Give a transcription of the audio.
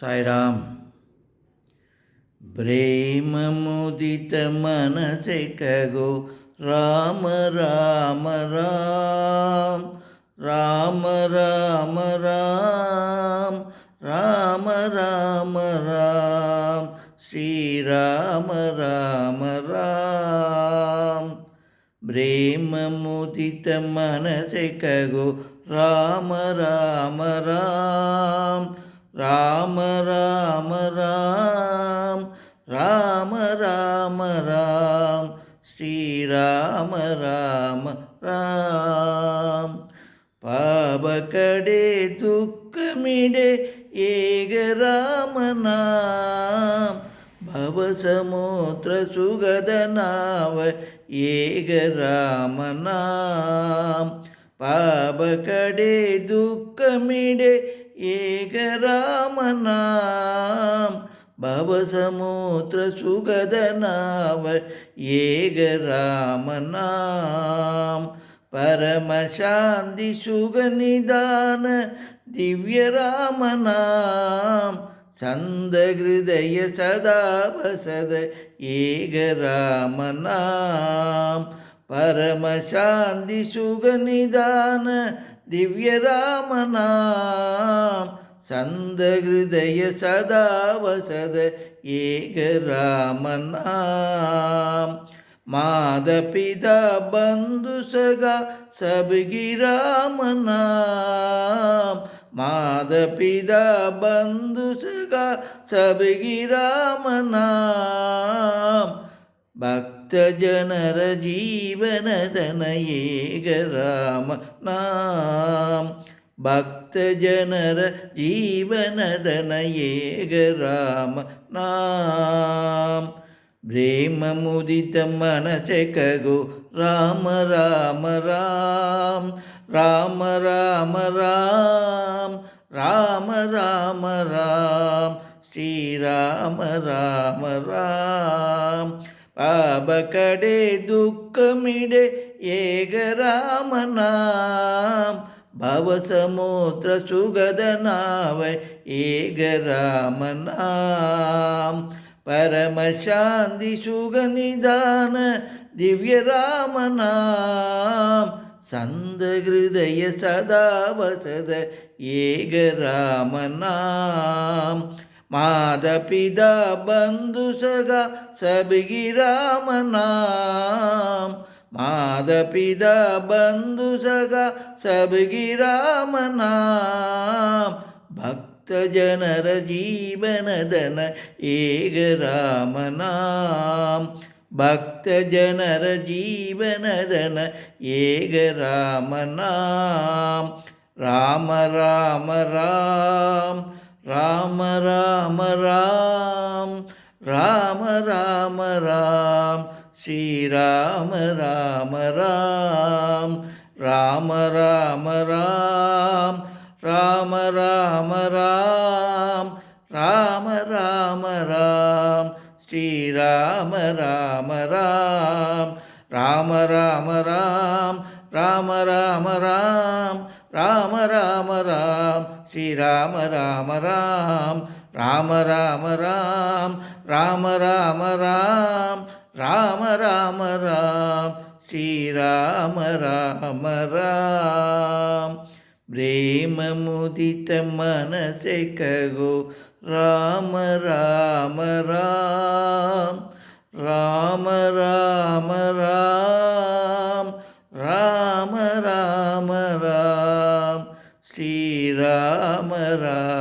சாய்ராம். பிரேமமுதித மனசை ககோ. ராம ராம ராம். ராம ராம ராம். ராம ராம ராம். ஸ்ரீராம ராம ராம். பிரேமமுதித மனசை ககோ. ராம ராம ராம். ராம ராம ராம். ராம ராம ராம். ஸ்ரீராம ராம ராம். பாபகடே துக்கமிடே ஏக ராமநாம் பவசமுத்திர சுகதனாவ ஏக ராமநாம் பாபகடே துக்கமிடே ஏகராமநாம் பவசமுத்திர சுகதநாவ ஏகராமநாம் பரமசாந்தி சுகநிதான திவ்யராமநாம் சந்தகிருதய சதாபசத ஏகராமநாம் பரமசாந்தி சுகநிதான திவ்யராமனாம். சந்த ஹிருதய சதாவசத ஏகராமனாம். மாதபிதா பந்து சகா சபுகிராமனாம். மாதபிதா பந்து சகா சபுகிராமனாம். பக்த ಭಕ್ತ ಜನರ ಜೀವನದನ ಏಗ ರಾಮ ನಾಮ ಭಕ್ತ ಜನರ ಜೀವನದನ ಏಗ ರಾಮ ನಾಮ ಪ್ರೇಮ ಮುದಿತ ಮನಸೆ ಕಗು ರಾಮ ರಾಮ ರಾಮ ರಾಮ ರಾಮ ರಾಮ ರಾಮ ರಾಮ ರಾಮ ಶ್ರೀರಾಮ ರಾಮ ರಾಮ ஆபகடே துக்கமிடே ஏகராமநாம் பவசமுத்திர சுகதனாவை ஏகராமநாம் பரமசாந்தி சுகநிதான திவ்யராமநாம் சந்த ஹிருதய சதா வசத ஏகராமநாம் ಮಾದ ಪಿದ ಬಂಧು ಸಗ ಸಬಗಿರಾಮನಾಮ ಮಾದ ಪಿದ ಬಂಧು ಸಗ ಸಬಗಿರಾಮನಾಮ ಭಕ್ತ ಜನರ ಜೀವನದನ ಏಗ ರಾಮನಾಮ ಭಕ್ತ ಜನರ ಜೀವನದನ ಏಗ ರಾಮನಾಮ ರಾಮ ರಾಮ ರಾಮ ராம ராம ராம் ராம ராம ராம் ஸ்ரீராம ராம ராம் ராம ராம ராம் ராம ராம ராம் ராம ராம ராம் ஸ்ரீராம ராம ராம் ராம ராம ராம் ராம ராம ராம் ராம ராம ராம் ஸ்ரீராம ராம ராம் ராம ராம ராம் ராம ராம ராம் ராம ராம ராம் ஸ்ரீராம ராம ராம். பிரேமமுதித்த மனசை ககோ ராம ராம ராம். ராம ராம